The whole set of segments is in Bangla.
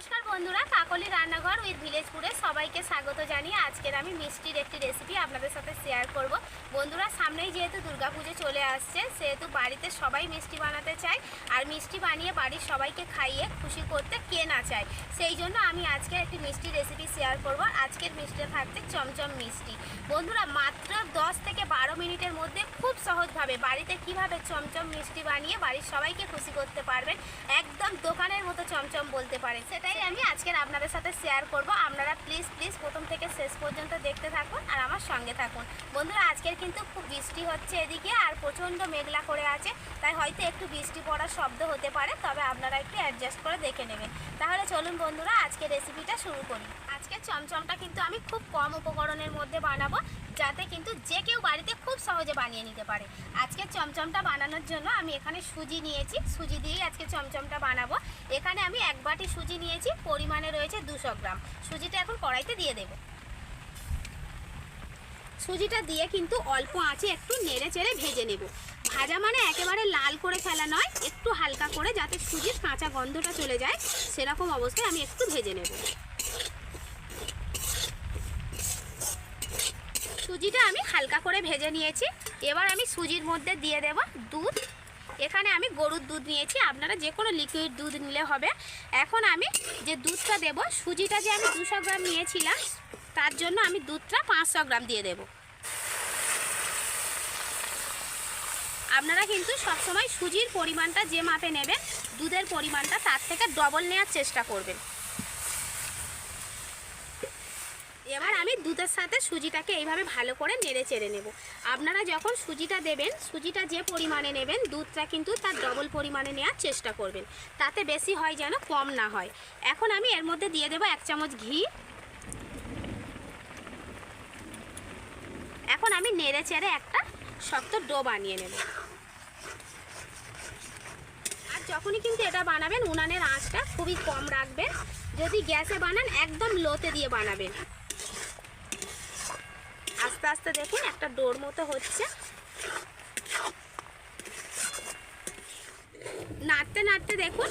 নমস্কার বন্ধুরা, কাকলি রান্নাঘর উইথ ভিলেজপুরে সবাইকে স্বাগত জানিয়ে আজকের আমি মিষ্টির একটি রেসিপি আপনাদের সাথে শেয়ার করব। বন্ধুরা, সামনেই যেহেতু দুর্গাপুজো চলে আসছে, সেহেতু বাড়িতে সবাই মিষ্টি বানাতে চায় আর মিষ্টি বানিয়ে বাড়ির সবাইকে খাইয়ে খুশি করতে কে না চায়, সেই জন্য আমি আজকে একটি মিষ্টি রেসিপি শেয়ার করব। আজকের মিষ্টিটা থাকছে চমচম মিষ্টি। বন্ধুরা, মাত্র দশ থেকে বারো মিনিটের মধ্যে খুব সহজভাবে বাড়িতে কীভাবে চমচম মিষ্টি বানিয়ে বাড়ির সবাইকে খুশি করতে পারবেন, একদম দোকানের মতো চমচম বলতে পারেন সেটাই আমি আজকের আপনাদের সাথে শেয়ার করব। আপনারা প্লিজ প্লিজ প্রথম থেকে শেষ পর্যন্ত দেখতে থাকুন আর আমার সঙ্গে থাকুন। বন্ধুরা, আজকের কিন্তু খুব বৃষ্টি হচ্ছে এদিকে আর প্রচণ্ড মেঘলা করে আছে, তাই হয়তো একটু বৃষ্টি পড়ার শব্দ হতে পারে, তবে আপনারা একটু অ্যাডজাস্ট করে দেখে নেবেন। তাহলে চলুন বন্ধুরা আজকে রেসিপিটা শুরু করি। চমচমটা কিন্তু আমি খুব কম উপকরণের মধ্যে বানাবো, যাতে কিন্তু যে কেউ বাড়িতে খুব সহজে বানিয়ে নিতে পারে। আজকে চমচমটা বানানোর জন্য আমি এখানে সুজি নিয়েছি। সুজি দিয়েই আজকে চমচমটা বানাবো। এখানে আমি এক বাটি সুজি নিয়েছি, পরিমাণে রয়েছে দুশো গ্রাম। সুজিটা এখন কড়াইতে দিয়ে দেবো। সুজিটা দিয়ে কিন্তু অল্প আঁচে একটু নেড়ে চেড়ে ভেজে নেব। ভাজা মানে একেবারে লাল করে ফেলা নয়, একটু হালকা করে যাতে সুজির কাঁচা গন্ধটা চলে যায়, সেরকম অবস্থায় আমি একটু ভেজে নেব। সুজিটা আমি হালকা করে ভেজে নিয়েছি। এবার আমি সুজির মধ্যে দিয়ে দেব দুধ। এখানে আমি গরুর দুধ নিয়েছি। আপনারা যে কোনো লিকুইড দুধ নিলে হবে। এখন আমি যে দুধটা দেব, সুজিটা যে আমি দুশো গ্রাম নিয়েছিলাম, তার জন্য আমি দুধটা পাঁচশো গ্রাম দিয়ে দেব। আপনারা কিন্তু সবসময় সুজির পরিমাণটা যে মাপে নেবেন, দুধের পরিমাণটা তার থেকে ডবল নেওয়ার চেষ্টা করবেন। এবার আমি দুধের সাথে সুজিটাকে এইভাবে ভালো করে নেড়ে চেড়ে নেব। আপনারা যখন সুজিটা দেবেন, সুজিটা যে পরিমাণে নেবেন, দুধটা কিন্তু তার ডবল পরিমাণে নেওয়ার চেষ্টা করবেন। তাতে বেশি হয় যেন কম না হয়। এখন আমি এর মধ্যে দিয়ে দেবো এক চামচ ঘি। এখন আমি নেড়ে চেড়ে একটা শক্ত ডো বানিয়ে নেব। আর যখনই কিন্তু এটা বানাবেন, উনানের আঁচটা খুবই কম রাখবেন। যদি গ্যাসে বানান, একদম লোতে দিয়ে বানাবেন। আস্তে আস্তে দেখুন, একটা ডোর মতো হচ্ছে। নাড়তে নাড়তে দেখুন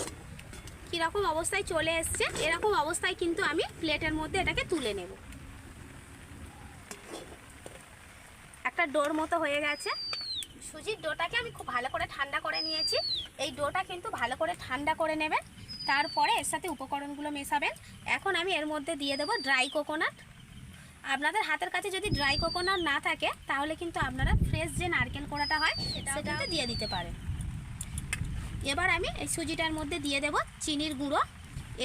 কীরকম অবস্থায় চলে এসছে। এরকম অবস্থায় কিন্তু আমি প্লেটের মধ্যে এটাকে তুলে নেব। একটা ডোর মতো হয়ে গেছে। সুজির ডোটাকে আমি খুব ভালো করে ঠান্ডা করে নিয়েছি। এই ডোটা কিন্তু ভালো করে ঠান্ডা করে নেবেন। তারপরে এর সাথে উপকরণগুলো মেশাবেন। এখন আমি এর মধ্যে দিয়ে দেবো ড্রাই কোকোনাট। আপনাদের হাতের কাছে যদি ড্রাই কোকোনাট না থাকে তাহলে কিন্তু আপনারা ফ্রেশ যে নারকেল কোড়াটা হয় সেটাতে দিয়ে দিতে পারেন। এবার আমি এই সুজিটার মধ্যে দিয়ে দেব চিনির গুঁড়ো।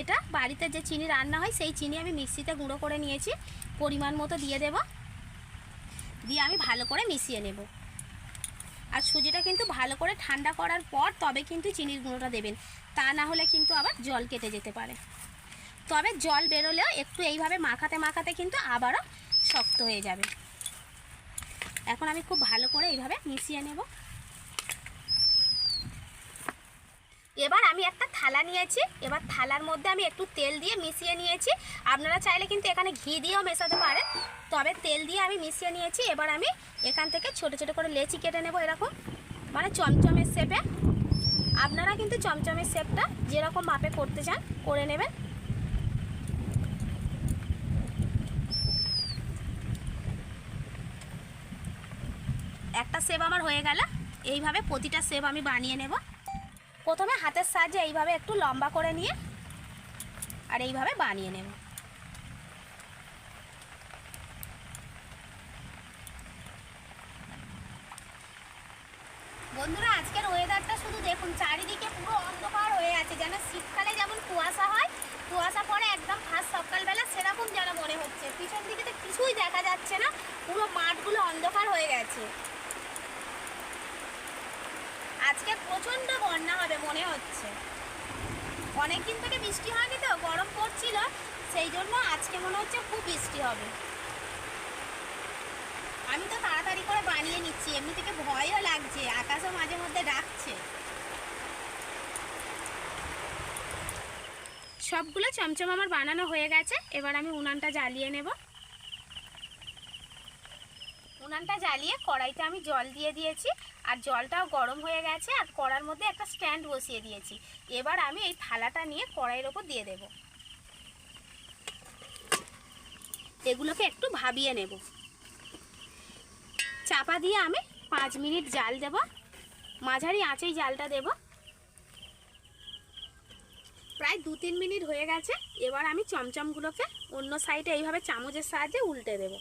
এটা বাড়িতে যে চিনি রান্না হয় সেই চিনি আমি মিক্সিতে গুঁড়ো করে নিয়েছি। পরিমাণ মতো দিয়ে দেব। দিয়ে আমি ভালো করে মিশিয়ে নেব। আর সুজিটা কিন্তু ভালো করে ঠান্ডা করার পর তবে কিন্তু চিনির গুঁড়োটা দেবেন। তা না হলে কিন্তু আবার জল কেটে যেতে পারে। তবে জল বেরোলেও একটু এইভাবে মাখাতে মাখাতে কিন্তু আবারও শক্ত হয়ে যাবে। এখন আমি খুব ভালো করে এইভাবে মিশিয়ে নেব। এবার আমি একটা থালা নিয়েছি। এবার থালার মধ্যে আমি একটু তেল দিয়ে মিশিয়ে নিয়েছি। আপনারা চাইলে কিন্তু এখানে ঘি দিয়েও মেশাতে পারেন। তবে তেল দিয়ে আমি মিশিয়ে নিয়েছি। এবার আমি এখান থেকে ছোট ছোট করে লেচি কেটে নেব এরকম। মানে চমচমের শেপে আপনারা কিন্তু চমচমের শেপটা যেরকম মাপে করতে চান, করে নেবেন। একটা সেব আমার হয়ে গেল। এইভাবে প্রতিটা সেব আমি বানিয়ে নেব। প্রথমে হাতের সাহায্যে এইভাবে একটু লম্বা করে নিয়ে আর এইভাবে বানিয়ে নেব। বন্ধুরা, আজকের ওয়েদারটা শুধু দেখুন, চারিদিকে পুরো অন্ধকার হয়ে আছে। যেন শীতকালে যেমন কুয়াশা হয়, কুয়াশা পরে একদম ফার্স্ট সকালবেলা সেরকম যেন মনে হচ্ছে। পিছন দিকে তো কিছুই দেখা যাচ্ছে না, পুরো মাঠগুলো অন্ধকার হয়ে গেছে। আজকে প্রচণ্ড বন্যা হবে মনে হচ্ছে। অনেকদিন থেকে বৃষ্টি হয়নি তো, গরম পড়ছিল, সেই জন্য আজকে মনে হচ্ছে খুব বৃষ্টি হবে। আমি তো তাড়াতাড়ি করে বানিয়ে নিচ্ছি, এমনি থেকে ভয়ও লাগছে, আকাশও মাঝে মধ্যে ডাকছে। সবগুলো চমচম আমার বানানো হয়ে গেছে, এবার আমি উনানটা জ্বালিয়ে নেব। উনানটা জ্বালিয়ে কড়াইতে আমি জল দিয়ে দিয়েছি, আর জলটাও গরম হয়ে গেছে, আর কড়ার মধ্যে একটা স্ট্যান্ড বসিয়ে দিয়েছি। এবার আমি এই থালাটা নিয়ে কড়াইয়ের ওপর দিয়ে দেব। এগুলোকে একটু ভাবিয়ে নেব। চাপা দিয়ে আমি পাঁচ মিনিট জাল দেব। মাঝারি আঁচেই জালটা দেব। প্রায় দু তিন মিনিট হয়ে গেছে। এবার আমি চমচমগুলোকে অন্য সাইডে এইভাবে চামচের সাহায্যে উল্টে দেব।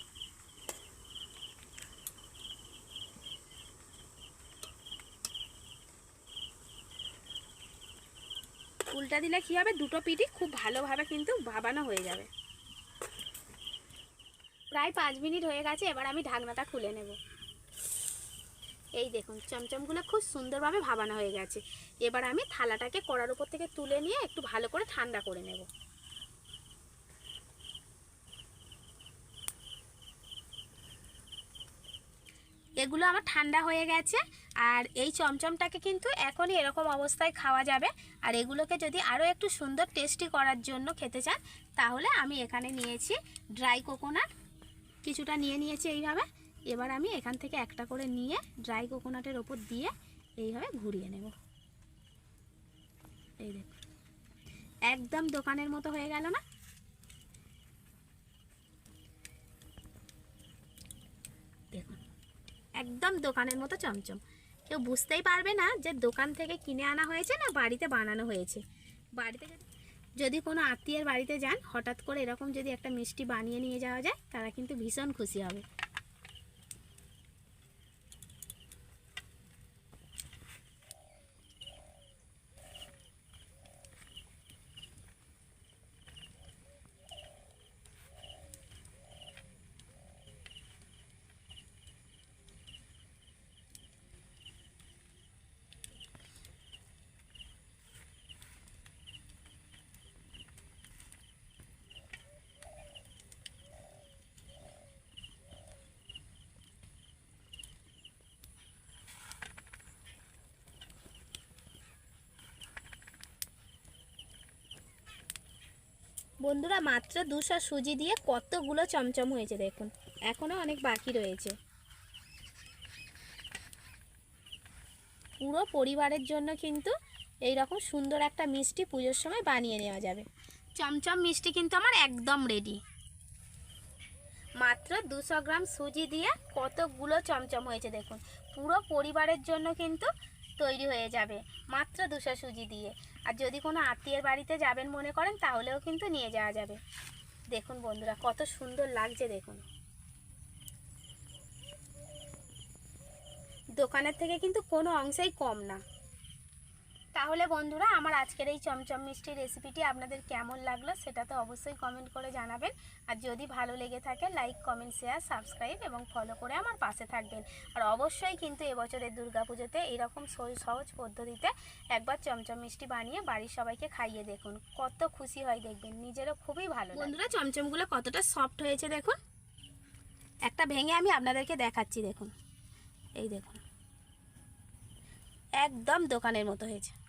উল্টা দিলে কী হবে? দুটো পিঠি খুব ভালোভাবে কিন্তু ভাবানো হয়ে যাবে। প্রায় পাঁচ মিনিট হয়ে গেছে, এবার আমি ঢাকনাটা খুলে নেব। এই দেখুন, চমচমগুলো খুব সুন্দরভাবে ভাবানো হয়ে গেছে। এবার আমি থালাটাকে কড়ার উপর থেকে তুলে নিয়ে একটু ভালো করে ঠান্ডা করে নেব। এগুলো আমার ঠান্ডা হয়ে গেছে আর এই চমচমটাকে কিন্তু এখনই এরকম অবস্থায় খাওয়া যাবে। আর এগুলোকে যদি আরও একটু সুন্দর টেস্টি করার জন্য খেতে চান, তাহলে আমি এখানে নিয়েছি ড্রাই কোকোনাট কিছুটা নিয়ে নিয়েছি এইভাবে। এবার আমি এখান থেকে একটা করে নিয়ে ড্রাই কোকোনাটের ওপর দিয়ে এইভাবে ঘুরিয়ে নেব। এই দেখুন। একদম দোকানের মতো হয়ে গেল না দেখুন একদম দোকানের মতো চমচম। কেউ বুঝতেই পারবে না যে দোকান থেকে কিনে আনা হয়েছে না বাড়িতে বানানো হয়েছে। বাড়িতে যদি কোনো আত্মীয়ের বাড়িতে যান, হঠাৎ করে এরকম যদি একটা মিষ্টি বানিয়ে নিয়ে যাওয়া যায়, তারা কিন্তু ভীষণ খুশি হবে। বন্ধুরা মাত্র দুশো সুজি দিয়ে কতগুলো চমচম হয়েছে দেখুন। এখনও অনেক বাকি রয়েছে। পুরো পরিবারের জন্য কিন্তু এই রকম সুন্দর একটা মিষ্টি পুজোর সময় বানিয়ে নেওয়া যাবে। চমচম মিষ্টি কিন্তু আমার একদম রেডি মাত্র দুশো গ্রাম সুজি দিয়ে কতগুলো চমচম হয়েছে দেখুন। পুরো পরিবারের জন্য কিন্তু তৈরি হয়ে যাবে, মাত্র দুশো সুজি দিয়ে। আর যদি কোনো আত্মীয়ের বাড়িতে যাবেন মনে করেন, তাহলেও কিন্তু নিয়ে যাওয়া যাবে। দেখুন বন্ধুরা, কত সুন্দর লাগছে দেখুন। দোকানের থেকে কিন্তু কোনো অংশেই কম না। তাহলে বন্ধুরা, আমার আজকের এই চমচম মিষ্টির রেসিপিটি আপনাদের কেমন লাগল সেটা তো অবশ্যই কমেন্ট করে জানাবেন। আর যদি ভালো লেগে থাকে লাইক কমেন্ট শেয়ার সাবস্ক্রাইব এবং ফলো করে আমার পাশে থাকবেন। আর অবশ্যই কিন্তু এবছরের দুর্গাপুজোতে এরকম সহজ সহজ পদ্ধতিতে একবার চমচম মিষ্টি বানিয়ে বাড়ির সবাইকে খাইয়ে দেখুন। কত খুশি হয় দেখবেন, নিজেরও খুবই ভালো বন্ধুরা, চমচমগুলো কতটা সফট হয়েছে দেখুন। একটা ভেঙে আমি আপনাদেরকে দেখাচ্ছি দেখুন। এই দেখুন। একদম দোকানের মতো হয়েছে।